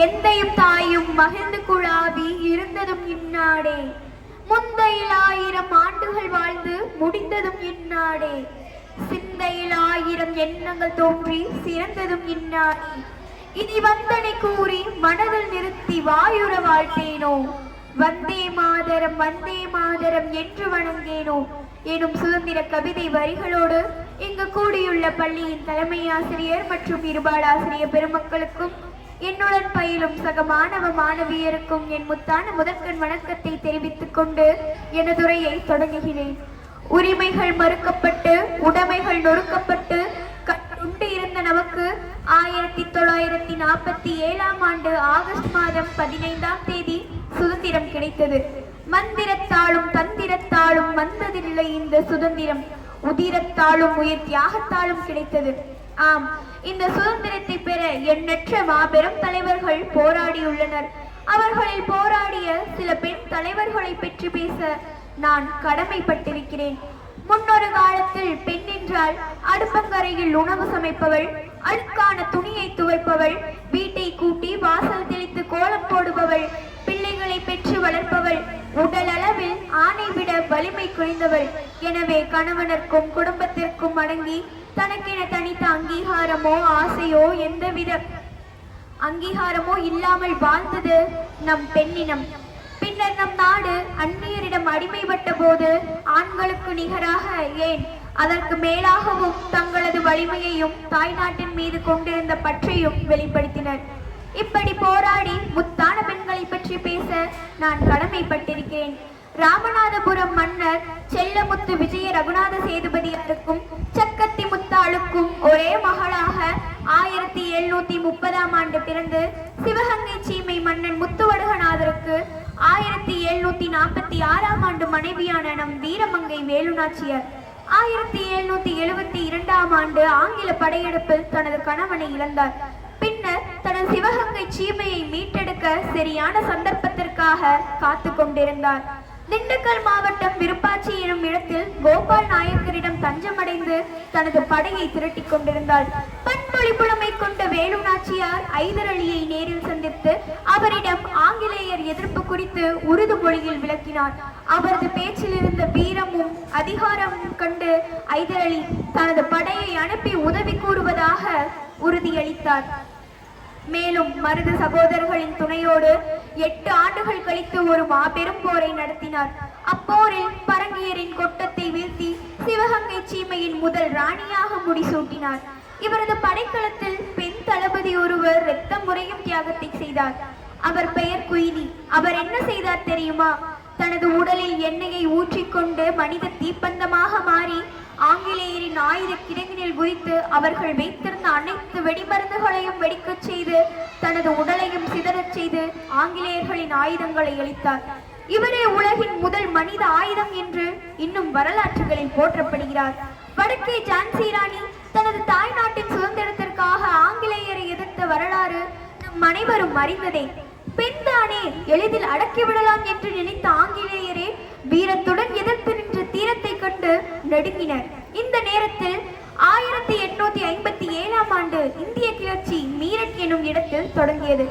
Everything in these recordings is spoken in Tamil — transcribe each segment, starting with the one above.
எந்தையும் தாயும் மகிழ்ந்து குழாவி இருந்ததும் இந்நாடே. முந்தையில் ஆயிரம் ஆண்டுகள் வாழ்ந்து முடிந்ததும் இந்நாடே. சிந்தையில் ஆயிரம் எண்ணங்கள் தோன்றி சிறந்ததும் இந்நாடே. இனி வந்தனை கூறி மனதில் நிறுத்தி வாயுற வாழ்த்தேனோ. வந்தே மாதரம் வந்தே மாதரம் என்று வணங்கேனோ. எனும் சுதந்திர கவிதை வரிகளோடு இங்கு கூடியுள்ள பள்ளியின் தலைமை ஆசிரியர் மற்றும் இருபாலாசிரியர் பெருமக்களுக்கும் என்னுடன் பயிலும் சக மாணவ மாணவியருக்கும் என் முத்தான முதற்கண் வணக்கத்தை தெரிவித்துக் கொண்டு எனதுரையை தொடங்குகிறேன். உரிமைகள் மறுக்கப்பட்டு உடைமைகள் நொறுக்கப்பட்டு கட்டுண்டு இருந்த நமக்கு ஆயிரத்தி தொள்ளாயிரத்தி நாற்பத்தி ஏழாம் ஆண்டு ஆகஸ்ட் மாதம் பதினைந்தாம் தேதி சுதந்திரம் கிடைத்தது. மந்திரத்தாலும் தந்திரத்தாலும் வந்ததில்லை இந்த சுதந்திரம். உதிரத்தாலும் உயிர் தியாகத்தாலும் கிடைத்தது. ஆம் இந்த சுதந்திரத்தை பெற எண்ணற்ற மாபெரும் தலைவர்கள் போராடியுள்ளனர். அவர்களில் போராடிய சில பெண் தலைவர்களை பற்றி பேச நான் கடமைப்பட்டிருக்கிறேன். முன்னொரு காலத்தில் பெண் என்றால் அடுப்பங்கரையில் உணவு சமைப்பவள் அழுக்கான துணியை துவைப்பவள் வீட்டை கூட்டி வாசல் தெளித்து கோலம் போடுபவள் பிள்ளைகளை பெற்று வளர்ப்பவள் உடல் அளவில் ஆணை விட வலிமை குறைந்தவள். எனவே கணவனருக்கும் குடும்பத்திற்கும் அடங்கி தனக்கென தனித்த அங்கீகாரமோ ஆசையோ எந்தவித அங்கீகாரமோ இல்லாமல் வாழ்ந்தது நம் பெண்ணினம். பின்னர் நம் நாடு அந்நியரிடம் அடிமைப்பட்ட போது ஆண்களுக்கு நிகராக ஏன்? அதற்கு மேலாகவும் தங்களது வலிமையையும் தாய்நாட்டின் மீது கொண்டிருந்த பற்றையும் வெளிப்படுத்தினர். இப்படி போராடி முத்தான பெண்களை பற்றி பேச நான் கடமைப்பட்டிருக்கிறேன் ராமநாதபுரம் மன்னர் செல்லமுத்து விஜய ரகுநாத சேதுபதியாருக்கும் ஆயிரத்தி முப்பதாம் ஆண்டு பிறந்து சிவகங்கை சீமை மன்னன் முத்துவடுகநாதருக்கு ஆயிரத்தி எழுநூத்தி நாற்பத்தி ஆறாம் ஆண்டு மனைவியான நம் வீரமங்கை வேலுநாச்சியார். ஆயிரத்தி எழுநூத்தி எழுபத்தி இரண்டாம் ஆண்டு ஆங்கில படையெடுப்பில் தனது கணவனை இழந்தார். பின்னர் தனது சிவகங்கை சீமையை மீட்டெடுக்க சரியான சந்தர்ப்பத்திற்காக காத்து கொண்டிருந்தார் திண்டுக்கல் மாவட்டம் விருப்பாச்சி எனும் இடத்தில் கோபால் நாயக்கரிடம் தஞ்சமடைந்து தனது படையை திரட்டிக் கொண்டிருந்தாள். பண்பொழி புலமை கொண்ட வேலு நாச்சியார் ஐதர் அலியை நேரில் சந்தித்து அவரிடம் ஆங்கிலேயர் எதிர்ப்பு குறித்து உருது மொழியில் விளக்கினார். அவரது பேச்சில் இருந்த வீரமும் அதிகாரமும் கண்டு ஐதர் அலி தனது படையை அனுப்பி உதவி கூறுவதாக உறுதியளித்தார். மேலும் மருத சகோதரர்களின் துணையோடு எட்டு ஆண்டுகள் கழித்து ஒரு மாபெரும் போரை நடத்தினார். அப்போரில் பரங்கியரின் கொட்டத்தை வீழ்த்தி சிவகங்கை சீமையின் முதல் ராணியாக முடிசூட்டினார். இவரது படைக்களத்தில் பெண் தளபதி ஒருவர் ரத்தம் முறையும் தியாகத்தை செய்தார். அவர் பெயர் குயிலி. அவர் என்ன செய்தார் தெரியுமா? தனது உடலில் எண்ணெயை ஊற்றிக்கொண்டு மனித தீப்பந்தமாக மாறி ஆங்கிலேயரின் ஆயுத கிடங்கினில் குதித்து அவர்கள் வைத்திருந்த அனைத்து வெடிமருந்துகளையும் வெடிக்கச் செய்து தனது உடலையும் சிதறச் செய்து ஆங்கிலேயர்களின் ஆயுதங்களை அளித்தார் இவரே உலகின் முதல் மனித ஆயுதம் என்று இன்னும் வரலாற்றுகளில் போற்றப்படுகிறார். வடக்கே ஜான்சி ராணி தனது தாய் நாட்டின் சுதந்திரத்திற்காக ஆங்கிலேயரை எதிர்த்த வரலாறு நம் அனைவரும் அறிந்ததே. பெண்தானே எளிதில் அடக்கிவிடலாம் என்று நினைத்த ஆங்கிலேயரே வீரத்துடன் எதிர்த்து கண்டு நடுங்கினர். இந்த நேரத்தில் ஆயிரத்தி எட்நூத்தி ஐம்பத்தி ஏழாம் ஆண்டு இந்திய கிளர்ச்சி மீரட் எனும் இடத்தில் தொடங்கியது.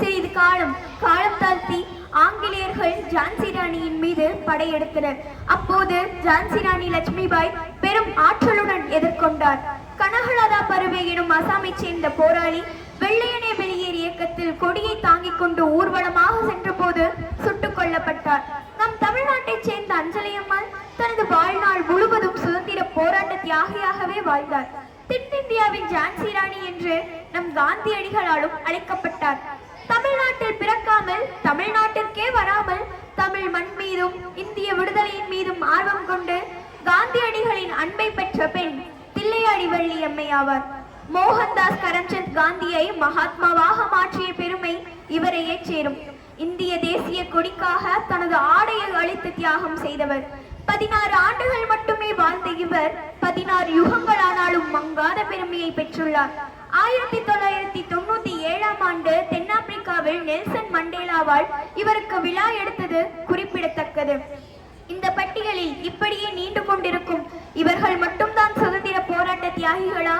சிறிது காலம் காலம் தாழ்த்தி ஆங்கிலேயர்கள் ஜான்சி ராணியின் மீது படையெடுத்தனர். அப்போது ஜான்சி ராணி லட்சுமிபாய் பெரும் ஆற்றலுடன் எதிர்கொண்டார். கனகலதா பருவே எனும் அசாமைச் சேர்ந்த போராளி வெள்ளையனே வெளியேறு இயக்கத்தில் கொடியை தாங்கிக் கொண்டு ஊர்வலமாக சென்றபோது சுட்டுக் கொல்லப்பட்டார். நம் தமிழ்நாட்டைச் சேர்ந்த அஞ்சலியம்மாள் தனது வாழ்நாள் முழுவதும் சுதந்திர போராட்ட தியாகியாகவே வாழ்ந்தார். தென்னிந்தியாவின் ஜான்சி ராணி என்று நம் காந்தியடிகளாலும் அழைக்கப்பட்டார். தமிழ்நாட்டில் பிறக்காமல் தமிழ்நாட்டிற்கே வராமல் தமிழ் மண் மீதும் இந்திய விடுதலையின் மீதும் ஆர்வம் கொண்டு காந்தியடிகளின் அன்பை பெற்ற பெண் தில்லையாடி வள்ளி அம்மை ஆவார். மோகன்தாஸ் கரம்சந்த் காந்தியை மகாத்மாவாக மாற்றிய பெருமை இவரையே சேரும். இந்திய தேசிய கொடிக்காக தனது ஆடையை அழித்து தியாகம் செய்தவர் பதினாறு ஆண்டுகள் மட்டுமே வாழ்ந்த இவர் பதினாறு யுகங்கள் ஆனாலும் மங்காத பெருமையை பெற்றுள்ளார். ஆயிரத்தி தொள்ளாயிரத்தி தொண்ணூத்தி ஏழாம் ஆண்டு தென்னாப்பிரிக்காவில் நெல்சன் மண்டேலாவால் இவருக்கு விழா எடுத்தது குறிப்பிடத்தக்கது. இந்த பட்டியலில் இப்படியே நீண்டு கொண்டிருக்கும் இவர்கள் மட்டும்தான் சுதந்திர போராட்ட தியாகிகளா?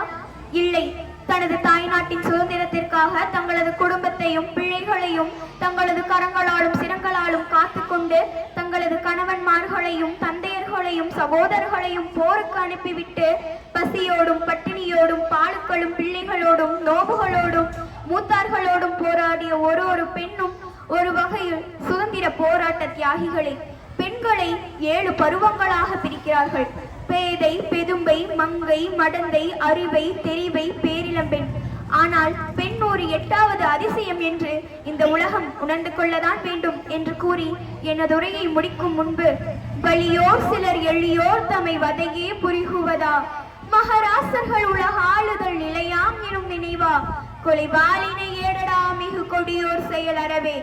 இல்லை தனது தாய்நாட்டின் சுதந்திரத்திற்காக தங்களது குடும்பத்தையும் பிள்ளைகளையும் தங்களது கரங்கள் கொண்டு தங்களது கணவன்மார்களையும் தந்தையர்களையும் சகோதரர்களையும் போருக்கு அனுப்பிவிட்டு பசியோடும் பட்டினியோடும் பாலுக்களும் பிள்ளைகளோடும் நோபுகளோடும் மூத்தார்களோடும் போராடிய ஒரு ஒரு பெண்ணும் ஒரு வகையில் சுதந்திர போராட்ட தியாகிகளே பெண்களை ஏழு பருவங்களாக பிரிக்கிறார்கள். பேதை பெதும்பை மங்கை மடந்தை அறிவை தெரிவை பேரிளம்பெண் ஆனால் பெண் ஒரு எட்டாவது அதிசயம் என்று இந்த உலகம் உணர்ந்து கொள்ளதான் வேண்டும் என்று கூறி எனது உரையை முடிக்கும் முன்பு வலியோர் சிலர் எளியோர் தம்மை வதையே புரிகுவதா? மகராசர்கள் உலக ஆளுதல் நிலையாம் எனும் நினைவா? கொலைபாலினை ஏடடா மிகு கொடியோர் செயல் அறவே?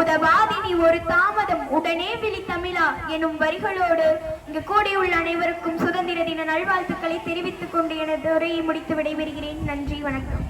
உதவாதினி ஒரு தாமதம் உடனே விழி தமிழா? எனும் வரிகளோடு இங்கு கூடியுள்ள அனைவருக்கும் சுதந்திர தின நல்வாழ்த்துக்களை தெரிவித்துக் கொண்டு எனது உரையை முடித்து விடைபெறுகிறேன். நன்றி வணக்கம்.